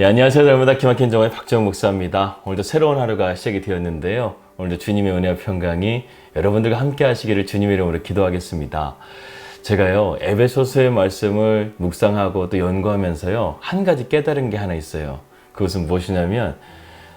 예, 안녕하세요. 젊은다 키막힌 정의 박정우 목사입니다. 오늘도 새로운 하루가 시작이 되었는데요. 오늘도 주님의 은혜와 평강이 여러분들과 함께 하시기를 주님의 이름으로 기도하겠습니다. 제가요, 에베소서의 말씀을 묵상하고 또 연구하면서요, 한 가지 깨달은 게 하나 있어요. 그것은 무엇이냐면,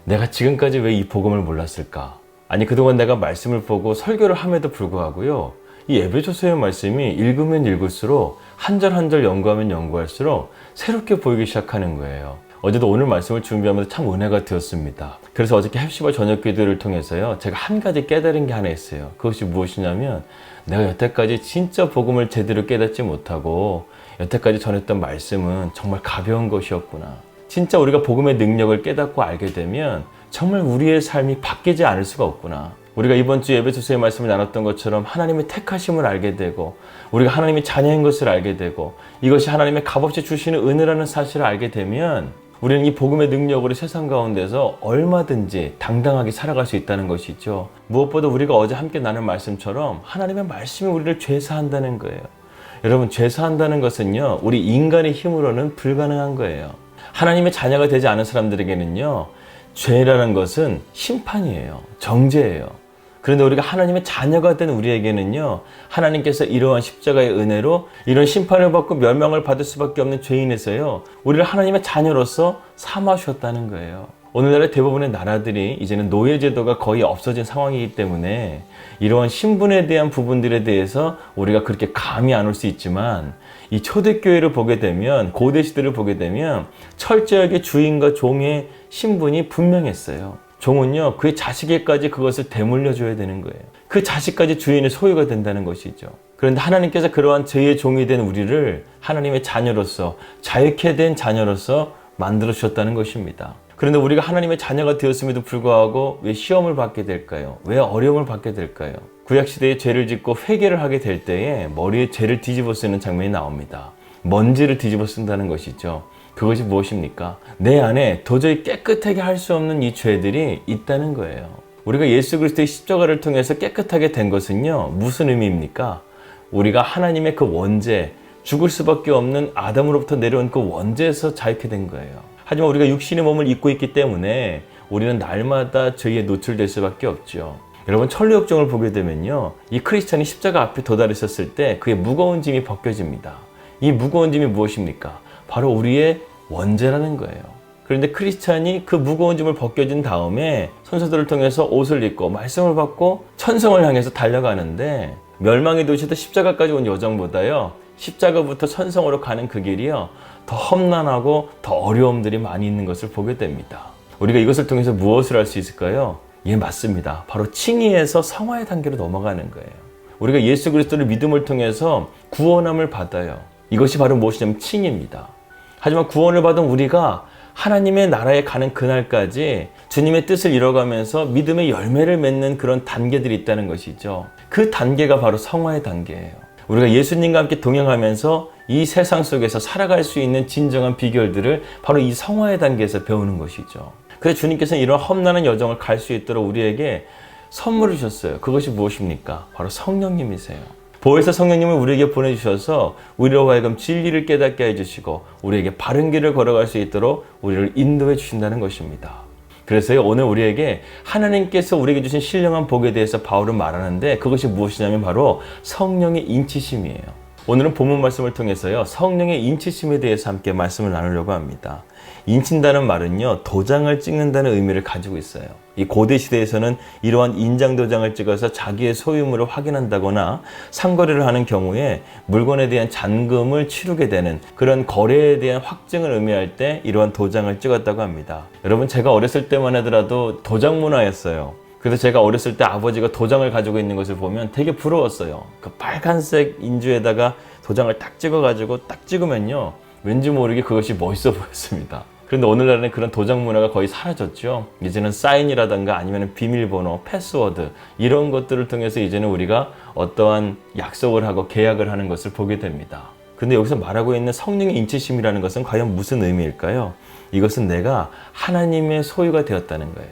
내가 지금까지 왜 이 복음을 몰랐을까? 아니, 그동안 내가 말씀을 보고 설교를 함에도 불구하고요, 이 에베소서의 말씀이 읽으면 읽을수록 한 절 한 절 연구하면 연구할수록 새롭게 보이기 시작하는 거예요. 어제도 오늘 말씀을 준비하면서 참 은혜가 되었습니다. 그래서 어저께 햅시바 저녁 기도를 통해서요, 제가 한 가지 깨달은 게 하나 있어요. 그것이 무엇이냐면, 내가 여태까지 진짜 복음을 제대로 깨닫지 못하고, 여태까지 전했던 말씀은 정말 가벼운 것이었구나. 진짜 우리가 복음의 능력을 깨닫고 알게 되면, 정말 우리의 삶이 바뀌지 않을 수가 없구나. 우리가 이번 주 예배소서의 말씀을 나눴던 것처럼 하나님의 택하심을 알게 되고 우리가 하나님의 자녀인 것을 알게 되고 이것이 하나님의 값없이 주시는 은혜라는 사실을 알게 되면 우리는 이 복음의 능력으로 세상 가운데서 얼마든지 당당하게 살아갈 수 있다는 것이죠. 무엇보다 우리가 어제 함께 나눈 말씀처럼 하나님의 말씀이 우리를 죄사한다는 거예요. 여러분 죄사한다는 것은요 우리 인간의 힘으로는 불가능한 거예요. 하나님의 자녀가 되지 않은 사람들에게는요 죄라는 것은 심판이에요. 정죄예요. 그런데 우리가 하나님의 자녀가 된 우리에게는요, 하나님께서 이러한 십자가의 은혜로 이런 심판을 받고 멸망을 받을 수밖에 없는 죄인에서요, 우리를 하나님의 자녀로서 삼아주셨다는 거예요. 오늘날의 대부분의 나라들이 이제는 노예제도가 거의 없어진 상황이기 때문에 이러한 신분에 대한 부분들에 대해서 우리가 그렇게 감이 안 올 수 있지만 이 초대교회를 보게 되면 고대 시대를 보게 되면 철저하게 주인과 종의 신분이 분명했어요. 종은요, 그의 자식에까지 그것을 대물려 줘야 되는 거예요. 그 자식까지 주인의 소유가 된다는 것이죠. 그런데 하나님께서 그러한 죄의 종이 된 우리를 하나님의 자녀로서, 자유케 된 자녀로서 만들어 주셨다는 것입니다. 그런데 우리가 하나님의 자녀가 되었음에도 불구하고 왜 시험을 받게 될까요? 왜 어려움을 받게 될까요? 구약 시대에 죄를 짓고 회개를 하게 될 때에 머리에 죄를 뒤집어 쓰는 장면이 나옵니다. 먼지를 뒤집어 쓴다는 것이죠. 그것이 무엇입니까? 내 안에 도저히 깨끗하게 할 수 없는 이 죄들이 있다는 거예요. 우리가 예수 그리스도의 십자가를 통해서 깨끗하게 된 것은요, 무슨 의미입니까? 우리가 하나님의 그 원죄, 죽을 수밖에 없는 아담으로부터 내려온 그 원죄에서 자유케 된 거예요. 하지만 우리가 육신의 몸을 입고 있기 때문에 우리는 날마다 죄에 노출될 수밖에 없죠. 여러분 천리역정을 보게 되면요, 이 크리스찬이 십자가 앞에 도달했었을 때 그의 무거운 짐이 벗겨집니다. 이 무거운 짐이 무엇입니까? 바로 우리의 원죄라는 거예요. 그런데 크리스찬이 그 무거운 짐을 벗겨진 다음에 선사들을 통해서 옷을 입고 말씀을 받고 천성을 향해서 달려가는데 멸망의 도시도 십자가까지 온 여정보다요 십자가부터 천성으로 가는 그 길이요 더 험난하고 더 어려움들이 많이 있는 것을 보게 됩니다. 우리가 이것을 통해서 무엇을 할수 있을까요? 예 맞습니다. 바로 칭의에서 성화의 단계로 넘어가는 거예요. 우리가 예수 그리스도를 믿음을 통해서 구원함을 받아요. 이것이 바로 무엇이냐면 칭입니다. 하지만 구원을 받은 우리가 하나님의 나라에 가는 그날까지 주님의 뜻을 이뤄가면서 믿음의 열매를 맺는 그런 단계들이 있다는 것이죠. 그 단계가 바로 성화의 단계예요. 우리가 예수님과 함께 동행하면서 이 세상 속에서 살아갈 수 있는 진정한 비결들을 바로 이 성화의 단계에서 배우는 것이죠. 그래서 주님께서는 이런 험난한 여정을 갈 수 있도록 우리에게 선물을 주셨어요. 그것이 무엇입니까? 바로 성령님이세요. 보혜사 성령님을 우리에게 보내주셔서 우리로 하여금 진리를 깨닫게 해주시고 우리에게 바른 길을 걸어갈 수 있도록 우리를 인도해 주신다는 것입니다. 그래서요 오늘 우리에게 하나님께서 우리에게 주신 신령한 복에 대해서 바울은 말하는데 그것이 무엇이냐면 바로 성령의 인치심이에요. 오늘은 본문 말씀을 통해서요 성령의 인치심에 대해서 함께 말씀을 나누려고 합니다. 인친다는 말은요 도장을 찍는다는 의미를 가지고 있어요. 이 고대 시대에서는 이러한 인장 도장을 찍어서 자기의 소유물을 확인한다거나 상거래를 하는 경우에 물건에 대한 잔금을 치르게 되는 그런 거래에 대한 확증을 의미할 때 이러한 도장을 찍었다고 합니다. 여러분 제가 어렸을 때만 하더라도 도장 문화였어요. 그래서 제가 어렸을 때 아버지가 도장을 가지고 있는 것을 보면 되게 부러웠어요. 그 빨간색 인주에다가 도장을 딱 찍어가지고 딱 찍으면요. 왠지 모르게 그것이 멋있어 보였습니다. 그런데 오늘날에는 그런 도장 문화가 거의 사라졌죠. 이제는 사인이라든가 아니면 비밀번호, 패스워드 이런 것들을 통해서 이제는 우리가 어떠한 약속을 하고 계약을 하는 것을 보게 됩니다. 근데 여기서 말하고 있는 성령의 인치심이라는 것은 과연 무슨 의미일까요? 이것은 내가 하나님의 소유가 되었다는 거예요.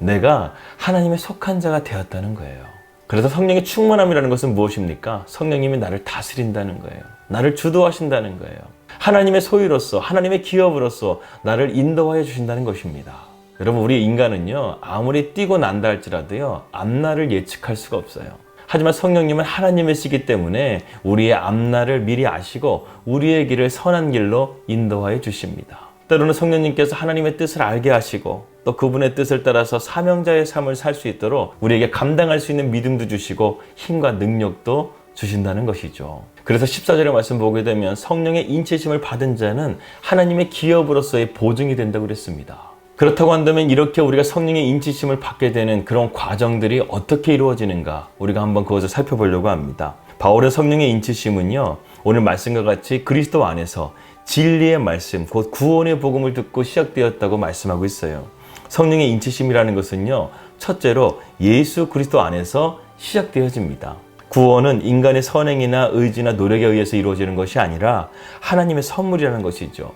내가 하나님의 속한 자가 되었다는 거예요. 그래서 성령의 충만함이라는 것은 무엇입니까? 성령님이 나를 다스린다는 거예요. 나를 주도하신다는 거예요. 하나님의 소유로서 하나님의 기업으로서 나를 인도하여 주신다는 것입니다. 여러분 우리 인간은요 아무리 뛰고 난다 할지라도요 앞날을 예측할 수가 없어요. 하지만 성령님은 하나님이시기 때문에 우리의 앞날을 미리 아시고 우리의 길을 선한 길로 인도하여 주십니다. 때로는 성령님께서 하나님의 뜻을 알게 하시고 또 그분의 뜻을 따라서 사명자의 삶을 살 수 있도록 우리에게 감당할 수 있는 믿음도 주시고 힘과 능력도 주신다는 것이죠. 그래서 14절의 말씀 보게 되면 성령의 인치심을 받은 자는 하나님의 기업으로서의 보증이 된다고 그랬습니다. 그렇다고 한다면 이렇게 우리가 성령의 인치심을 받게 되는 그런 과정들이 어떻게 이루어지는가 우리가 한번 그것을 살펴보려고 합니다. 바울의 성령의 인치심은요 오늘 말씀과 같이 그리스도 안에서 진리의 말씀 곧 구원의 복음을 듣고 시작되었다고 말씀하고 있어요. 성령의 인치심이라는 것은요 첫째로 예수 그리스도 안에서 시작되어집니다. 구원은 인간의 선행이나 의지나 노력에 의해서 이루어지는 것이 아니라 하나님의 선물이라는 것이죠.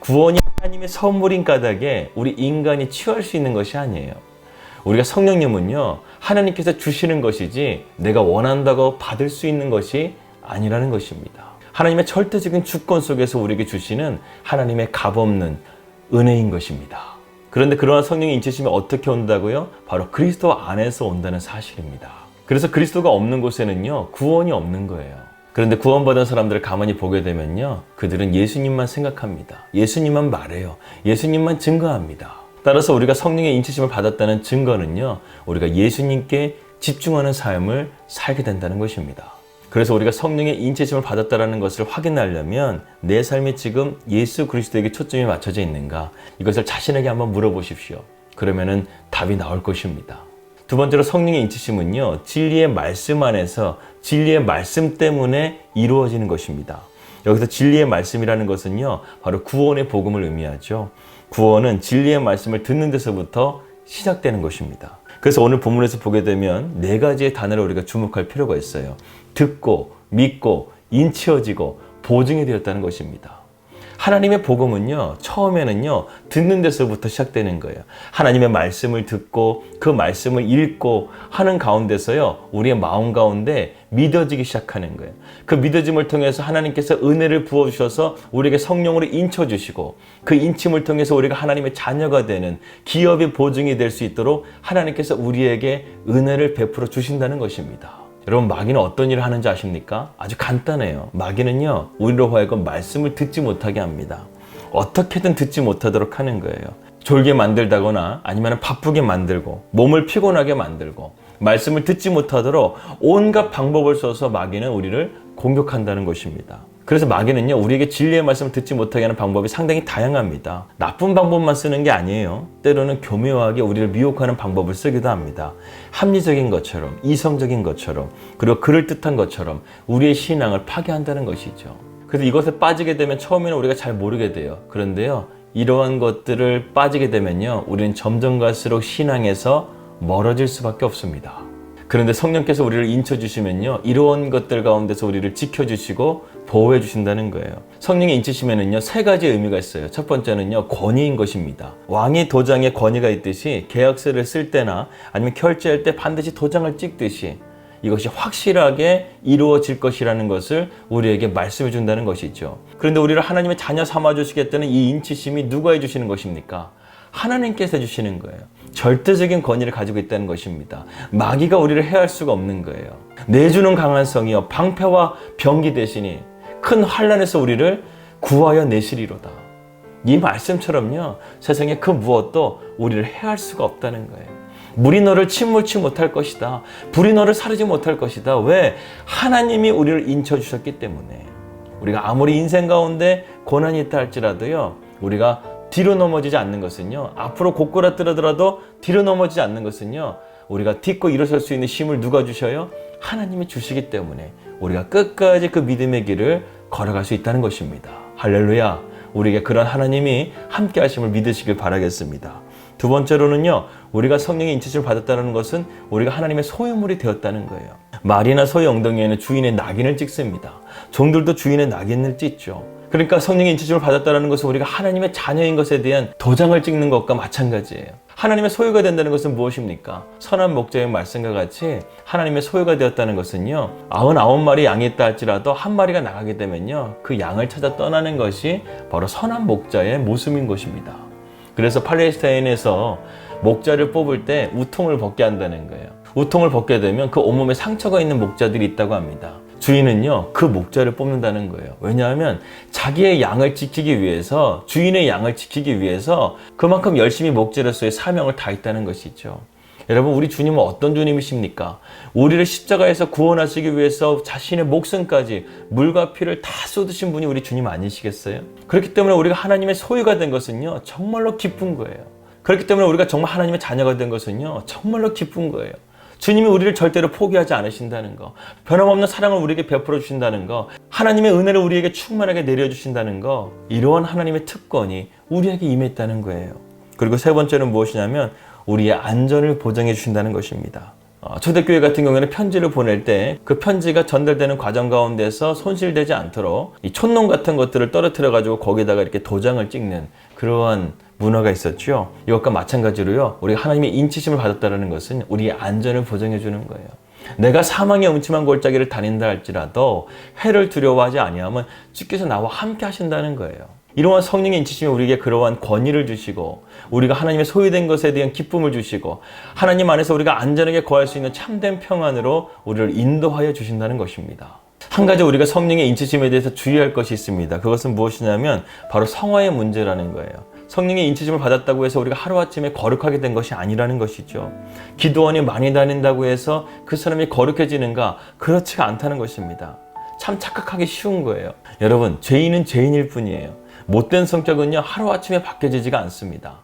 구원이 하나님의 선물인 까닭에 우리 인간이 취할 수 있는 것이 아니에요. 우리가 성령님은요, 하나님께서 주시는 것이지 내가 원한다고 받을 수 있는 것이 아니라는 것입니다. 하나님의 절대적인 주권 속에서 우리에게 주시는 하나님의 값없는 은혜인 것입니다. 그런데 그러한 성령의 인치심이 어떻게 온다고요? 바로 그리스도 안에서 온다는 사실입니다. 그래서 그리스도가 없는 곳에는요, 구원이 없는 거예요. 그런데 구원받은 사람들을 가만히 보게 되면요, 그들은 예수님만 생각합니다. 예수님만 말해요. 예수님만 증거합니다. 따라서 우리가 성령의 인치심을 받았다는 증거는요, 우리가 예수님께 집중하는 삶을 살게 된다는 것입니다. 그래서 우리가 성령의 인치심을 받았다는 것을 확인하려면 내 삶이 지금 예수 그리스도에게 초점이 맞춰져 있는가 이것을 자신에게 한번 물어보십시오. 그러면은 답이 나올 것입니다. 두 번째로 성령의 인치심은요, 진리의 말씀 안에서 진리의 말씀 때문에 이루어지는 것입니다. 여기서 진리의 말씀이라는 것은요, 바로 구원의 복음을 의미하죠. 구원은 진리의 말씀을 듣는 데서부터 시작되는 것입니다. 그래서 오늘 본문에서 보게 되면 네 가지의 단어를 우리가 주목할 필요가 있어요. 듣고, 믿고, 인치어지고, 보증이 되었다는 것입니다. 하나님의 복음은요, 처음에는요, 듣는 데서부터 시작되는 거예요. 하나님의 말씀을 듣고, 그 말씀을 읽고 하는 가운데서요, 우리의 마음 가운데 믿어지기 시작하는 거예요. 그 믿어짐을 통해서 하나님께서 은혜를 부어주셔서 우리에게 성령으로 인쳐주시고, 그 인침을 통해서 우리가 하나님의 자녀가 되는 기업의 보증이 될 수 있도록 하나님께서 우리에게 은혜를 베풀어 주신다는 것입니다. 여러분 마귀는 어떤 일을 하는지 아십니까? 아주 간단해요. 마귀는요 우리로 하여금 말씀을 듣지 못하게 합니다. 어떻게든 듣지 못하도록 하는 거예요. 졸게 만들다거나 아니면 바쁘게 만들고 몸을 피곤하게 만들고 말씀을 듣지 못하도록 온갖 방법을 써서 마귀는 우리를 공격한다는 것입니다. 그래서 마귀는요, 우리에게 진리의 말씀을 듣지 못하게 하는 방법이 상당히 다양합니다. 나쁜 방법만 쓰는 게 아니에요. 때로는 교묘하게 우리를 미혹하는 방법을 쓰기도 합니다. 합리적인 것처럼, 이성적인 것처럼, 그리고 그럴듯한 것처럼 우리의 신앙을 파괴한다는 것이죠. 그래서 이것에 빠지게 되면 처음에는 우리가 잘 모르게 돼요. 그런데요, 이러한 것들을 빠지게 되면요, 우리는 점점 갈수록 신앙에서 멀어질 수밖에 없습니다. 그런데 성령께서 우리를 인쳐 주시면요, 이러한 것들 가운데서 우리를 지켜 주시고 보호해 주신다는 거예요. 성령의 인치심에는요, 세 가지 의미가 있어요. 첫 번째는요, 권위인 것입니다. 왕이 도장에 권위가 있듯이 계약서를 쓸 때나 아니면 결제할 때 반드시 도장을 찍듯이 이것이 확실하게 이루어질 것이라는 것을 우리에게 말씀해 준다는 것이죠. 그런데 우리를 하나님의 자녀 삼아 주시겠다는 이 인치심이 누가 해 주시는 것입니까? 하나님께서 해주시는 거예요. 절대적인 권위를 가지고 있다는 것입니다. 마귀가 우리를 해할 수가 없는 거예요. 내주는 강한 성이요 방패와 병기 대신이 큰 환란에서 우리를 구하여 내시리로다. 이 말씀처럼요 세상에 그 무엇도 우리를 해할 수가 없다는 거예요. 물이 너를 침몰치 못할 것이다. 불이 너를 사르지 못할 것이다. 왜? 하나님이 우리를 인쳐 주셨기 때문에. 우리가 아무리 인생 가운데 고난이 있다 할지라도요. 우리가 뒤로 넘어지지 않는 것은요. 앞으로 고꾸라뜨려더라도 뒤로 넘어지지 않는 것은요. 우리가 딛고 일어설 수 있는 힘을 누가 주셔요? 하나님이 주시기 때문에 우리가 끝까지 그 믿음의 길을 걸어갈 수 있다는 것입니다. 할렐루야. 우리에게 그런 하나님이 함께 하심을 믿으시길 바라겠습니다. 두 번째로는요, 우리가 성령의 인치심을 받았다는 것은 우리가 하나님의 소유물이 되었다는 거예요. 말이나 소의 엉덩이에는 주인의 낙인을 찍습니다. 종들도 주인의 낙인을 찍죠. 그러니까 성령의 인치심을 받았다는 것은 우리가 하나님의 자녀인 것에 대한 도장을 찍는 것과 마찬가지예요. 하나님의 소유가 된다는 것은 무엇입니까? 선한 목자의 말씀과 같이 하나님의 소유가 되었다는 것은요. 99마리 양이 있다 할지라도 한 마리가 나가게 되면요. 그 양을 찾아 떠나는 것이 바로 선한 목자의 모습인 것입니다. 그래서 팔레스타인에서 목자를 뽑을 때 우통을 벗게 한다는 거예요. 우통을 벗게 되면 그 온몸에 상처가 있는 목자들이 있다고 합니다. 주인은요, 그 목자를 뽑는다는 거예요. 왜냐하면 자기의 양을 지키기 위해서, 주인의 양을 지키기 위해서 그만큼 열심히 목자로서의 사명을 다했다는 것이죠. 여러분, 우리 주님은 어떤 주님이십니까? 우리를 십자가에서 구원하시기 위해서 자신의 목숨까지 물과 피를 다 쏟으신 분이 우리 주님 아니시겠어요? 그렇기 때문에 우리가 하나님의 소유가 된 것은요, 정말로 기쁜 거예요. 그렇기 때문에 우리가 정말 하나님의 자녀가 된 것은요, 정말로 기쁜 거예요. 주님이 우리를 절대로 포기하지 않으신다는 거, 변함없는 사랑을 우리에게 베풀어 주신다는 거, 하나님의 은혜를 우리에게 충만하게 내려주신다는 거, 이러한 하나님의 특권이 우리에게 임했다는 거예요. 그리고 세 번째는 무엇이냐면, 우리의 안전을 보장해 주신다는 것입니다. 어, 초대교회 같은 경우에는 편지를 보낼 때 그 편지가 전달되는 과정 가운데서 손실되지 않도록 이 촌농 같은 것들을 떨어뜨려 가지고 거기다가 이렇게 도장을 찍는 그러한 문화가 있었죠. 이것과 마찬가지로요. 우리가 하나님의 인치심을 받았다는 것은 우리의 안전을 보장해 주는 거예요. 내가 사망의 음침한 골짜기를 다닌다 할지라도 해를 두려워하지 아니하면 주께서 나와 함께 하신다는 거예요. 이러한 성령의 인치심이 우리에게 그러한 권위를 주시고 우리가 하나님의 소유된 것에 대한 기쁨을 주시고 하나님 안에서 우리가 안전하게 거할 수 있는 참된 평안으로 우리를 인도하여 주신다는 것입니다. 한 가지 우리가 성령의 인치심에 대해서 주의할 것이 있습니다. 그것은 무엇이냐면 바로 성화의 문제라는 거예요. 성령의 인치심을 받았다고 해서 우리가 하루아침에 거룩하게 된 것이 아니라는 것이죠. 기도원이 많이 다닌다고 해서 그 사람이 거룩해지는가? 그렇지가 않다는 것입니다. 참 착각하기 쉬운 거예요. 여러분, 죄인은 죄인일 뿐이에요. 못된 성격은요, 하루아침에 바뀌어지지가 않습니다.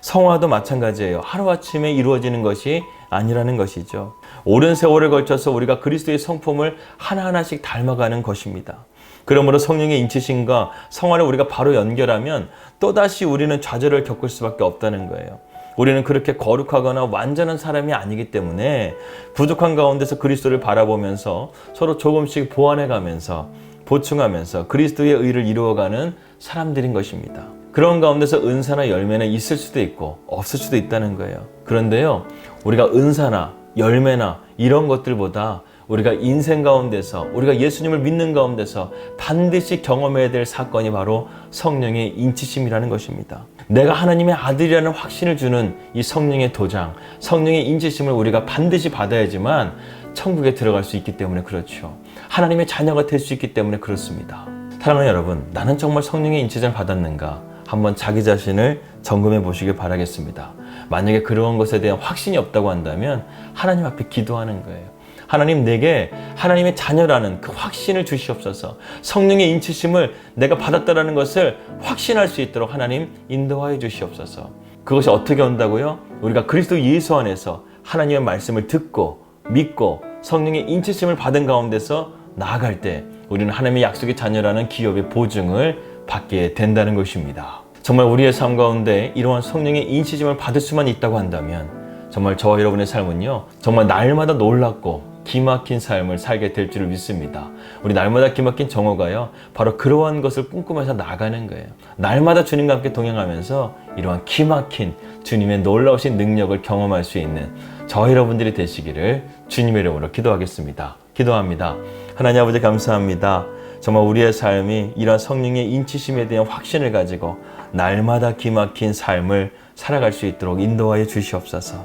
성화도 마찬가지예요. 하루아침에 이루어지는 것이 아니라는 것이죠. 오랜 세월을 걸쳐서 우리가 그리스도의 성품을 하나하나씩 닮아가는 것입니다. 그러므로 성령의 인치심과 성화를 우리가 바로 연결하면 또다시 우리는 좌절을 겪을 수밖에 없다는 거예요. 우리는 그렇게 거룩하거나 완전한 사람이 아니기 때문에 부족한 가운데서 그리스도를 바라보면서 서로 조금씩 보완해 가면서 보충하면서 그리스도의 의를 이루어가는 사람들인 것입니다. 그런 가운데서 은사나 열매는 있을 수도 있고 없을 수도 있다는 거예요. 그런데요, 우리가 은사나 열매나 이런 것들보다 우리가 인생 가운데서 우리가 예수님을 믿는 가운데서 반드시 경험해야 될 사건이 바로 성령의 인치심이라는 것입니다. 내가 하나님의 아들이라는 확신을 주는 이 성령의 도장, 성령의 인치심을 우리가 반드시 받아야지만 천국에 들어갈 수 있기 때문에 그렇죠. 하나님의 자녀가 될 수 있기 때문에 그렇습니다. 사랑하는 여러분, 나는 정말 성령의 인치심을 받았는가? 한번 자기 자신을 점검해 보시길 바라겠습니다. 만약에 그런 것에 대한 확신이 없다고 한다면 하나님 앞에 기도하는 거예요. 하나님 내게 하나님의 자녀라는 그 확신을 주시옵소서. 성령의 인치심을 내가 받았다라는 것을 확신할 수 있도록 하나님 인도하여 주시옵소서. 그것이 어떻게 온다고요? 우리가 그리스도 예수 안에서 하나님의 말씀을 듣고 믿고 성령의 인치심을 받은 가운데서 나아갈 때 우리는 하나님의 약속의 자녀라는 기업의 보증을 받게 된다는 것입니다. 정말 우리의 삶 가운데 이러한 성령의 인치심을 받을 수만 있다고 한다면 정말 저와 여러분의 삶은요 정말 날마다 놀랍고 기막힌 삶을 살게 될 줄을 믿습니다. 우리 날마다 기막힌 정오가요 바로 그러한 것을 꿈꾸면서 나가는 거예요. 날마다 주님과 함께 동행하면서 이러한 기막힌 주님의 놀라우신 능력을 경험할 수 있는 저 여러분들이 되시기를 주님의 이름으로 기도하겠습니다. 기도합니다. 하나님 아버지 감사합니다. 정말 우리의 삶이 이런 성령의 인치심에 대한 확신을 가지고 날마다 기막힌 삶을 살아갈 수 있도록 인도하여 주시옵소서.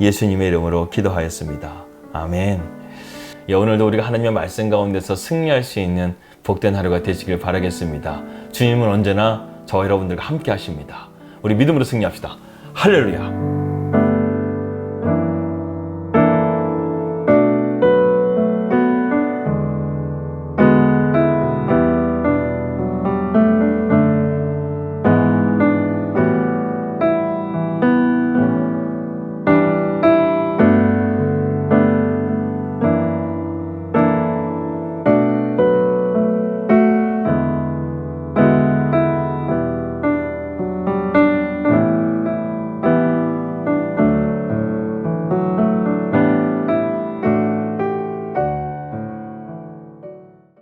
예수님의 이름으로 기도하였습니다. 아멘. 예, 오늘도 우리가 하나님의 말씀 가운데서 승리할 수 있는 복된 하루가 되시길 바라겠습니다. 주님은 언제나 저와 여러분들과 함께 하십니다. 우리 믿음으로 승리합시다. 할렐루야.